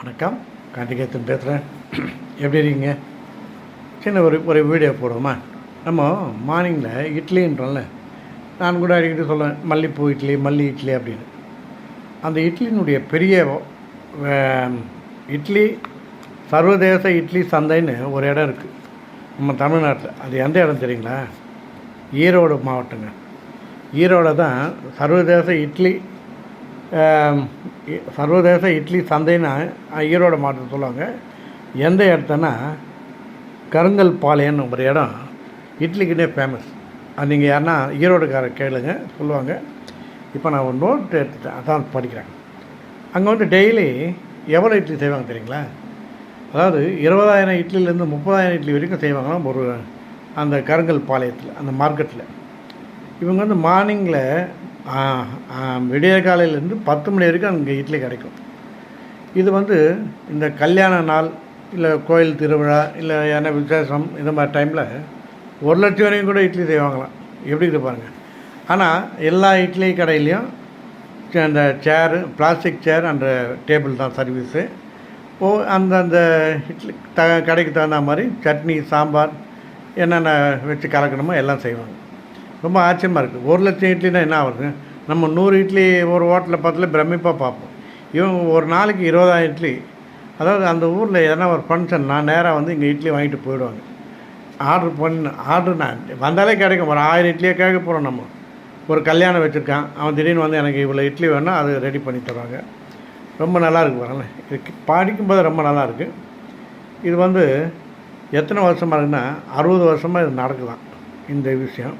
வணக்கம். கார்த்திகேயன் பேசுகிறேன் எப்படி இருக்கீங்க? சின்ன ஒரு ஒரு வீடியோ போடுவோமா? நம்ம மார்னிங்கில் இட்லின்றோம்ல நான் கூட அடிக்கடி சொல்லுவேன் மல்லிப்பூ இட்லி மல்லி இட்லி அப்படின்னு. அந்த இட்லியினுடைய பெரிய இட்லி சர்வதேச இட்லி சந்தைன்னு ஒரு இடம் இருக்குது நம்ம தமிழ்நாட்டில். அது எந்த இடம் தெரியுங்களா? ஈரோடு மாவட்டங்க. ஈரோடு தான் சர்வதேச இட்லி சர்வதேச இட்லி சந்தைன்னு ஈரோடு மாவட்டம் சொல்லுவாங்க. எந்த இடத்தனா கருங்கல் பாளையன்னு ஒரு இடம் இட்லிக்குன்னே ஃபேமஸ் அது நீங்கள் யாருன்னா ஈரோடுக்கார கேளுங்க சொல்லுவாங்க. இப்போ நான் ஒரு நோட் எடுத்துட்டேன் அதான் படிக்கிறேன். அங்கே வந்து டெய்லி எவ்வளோ இட்லி செய்வாங்க தெரியுங்களா? அதாவது இருபதாயிரம் இட்லிலேருந்து முப்பதாயிரம் இட்லி வரைக்கும் செய்வாங்களாம் ஒரு அந்த கருங்கல் பாளையத்தில் அந்த மார்க்கெட்டில் இவங்க வந்து மார்னிங்கில் விடிய காலையிலேருந்து பத்து மணி வரைக்கும் அங்கே இட்லி கிடைக்கும். இது வந்து இந்த கல்யாண நாள் இல்லை கோயில் திருவிழா இல்லை என்ன விசேஷம் இந்த மாதிரி டைமில் ஒரு லட்சம் வரைக்கும் கூட இட்லி செய்வாங்களாம் எப்படி இருப்பாருங்க பாருங்கள் ஆனால் எல்லா இட்லி கடையிலையும் சே- அந்த சேரு பிளாஸ்டிக் சேர் அந்த டேபிள் தான் சர்வீஸு ஓ அந்தந்த இட்லி த கடைக்கு தகுந்த மாதிரி சட்னி சாம்பார் என்னென்ன வச்சு கலக்கணுமோ எல்லாம் செய்வாங்க. ரொம்ப ஆச்சரியமாக இருக்குது ஒரு லட்சம் இட்லினா என்ன ஆகுது? நம்ம நூறு இட்லி ஒரு ஹோட்டலில் பத்தில் பிரமிப்பாக பார்ப்போம். இவங்க ஒரு நாளைக்கு இருபதாயிரம் இட்லி. அதாவது அந்த ஊரில் எதனா ஒரு ஃபங்க்ஷன் நான் நேராக வந்து இங்கே இட்லி வாங்கிட்டு போயிடுவாங்க. ஆர்டர் பண்ண ஆர்டர் நான் வந்தாலே கிடைக்கும். ஒரு ஆயிரம் இட்லியே கேட்க போகிறோம் நம்ம. ஒரு கல்யாணம் வச்சுருக்கான். அவன் திடீர்னு வந்து எனக்கு இவ்வளோ இட்லி வேணும்னா அது ரெடி பண்ணி தருவாங்க. ரொம்ப நல்லா இருக்கு பாருங்களேன் இது படிக்கும்போது ரொம்ப நல்லாயிருக்கு இது வந்து எத்தனை வருஷமாக இருக்குன்னா அறுபது வருஷமாக இது நடக்குதான் இந்த விஷயம்.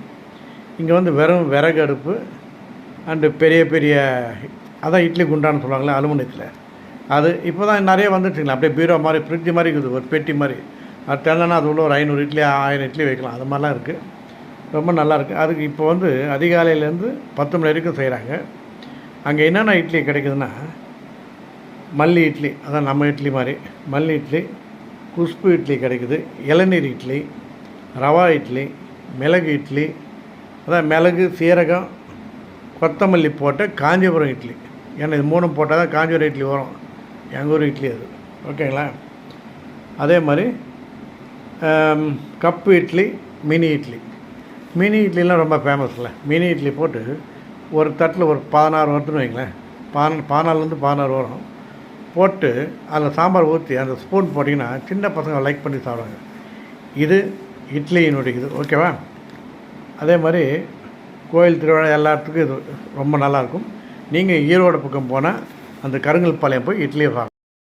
இங்கே வந்து வெறும் விறகு அடுப்பு அண்டு பெரிய பெரிய அதான் இட்லி குண்டான்னு சொல்லுவாங்களே அலுமினியத்தில். அது இப்போ தான் நிறைய வந்துட்டுங்களா அப்படியே பீரோ மாதிரி ஃப்ரிட்ஜ் மாதிரி இருக்குது ஒரு பெட்டி மாதிரி. அது திறந்தனா அது உள்ள ஒரு ஐநூறு இட்லி ஆயிரம் இட்லி வைக்கலாம் அது மாதிரிலாம் இருக்குது ரொம்ப நல்லாயிருக்கு அதுக்கு இப்போ வந்து அதிகாலையிலேருந்து பத்து மணி வரைக்கும் செய்கிறாங்க அங்கே என்னென்ன இட்லி கிடைக்குதுன்னா மல்லி இட்லி அதான் நம்ம இட்லி மாதிரி. மல்லி இட்லி குஷ்பு இட்லி கிடைக்குது இளநீர் இட்லி ரவா இட்லி மிளகு இட்லி அதான் மிளகு சீரகம் கொத்தமல்லி போட்ட காஞ்சிபுரம் இட்லி. ஏன்னா இது மூணும் போட்டால் தான் காஞ்சிபுரம் இட்லி வரும். எங்கள் ஊர் இட்லி அது. ஓகேங்களா? அதே மாதிரி cup idli mini idli. Mini இட்லிலாம் ரொம்ப ஃபேமஸ்ல. மினி இட்லி போட்டு ஒரு தட்டில் ஒரு பதினாறு வருதுன்னு வைங்களேன். பான பதினாலுலேருந்து பதினாறு வரும். போட்டு அதில் சாம்பார் ஊற்றி அந்த ஸ்பூன் போட்டிங்கன்னா சின்ன பசங்க லைக் பண்ணி சாப்பிடுவாங்க. இது இட்லியினுடைய இது ஓகேவா? அதே மாதிரி கோயில் திருவிழா எல்லாத்துக்கும் இது ரொம்ப நல்லாயிருக்கும். நீங்கள் ஈரோடு பக்கம் போனால் அந்த கருங்கல் பாளையம் போய் இட்லி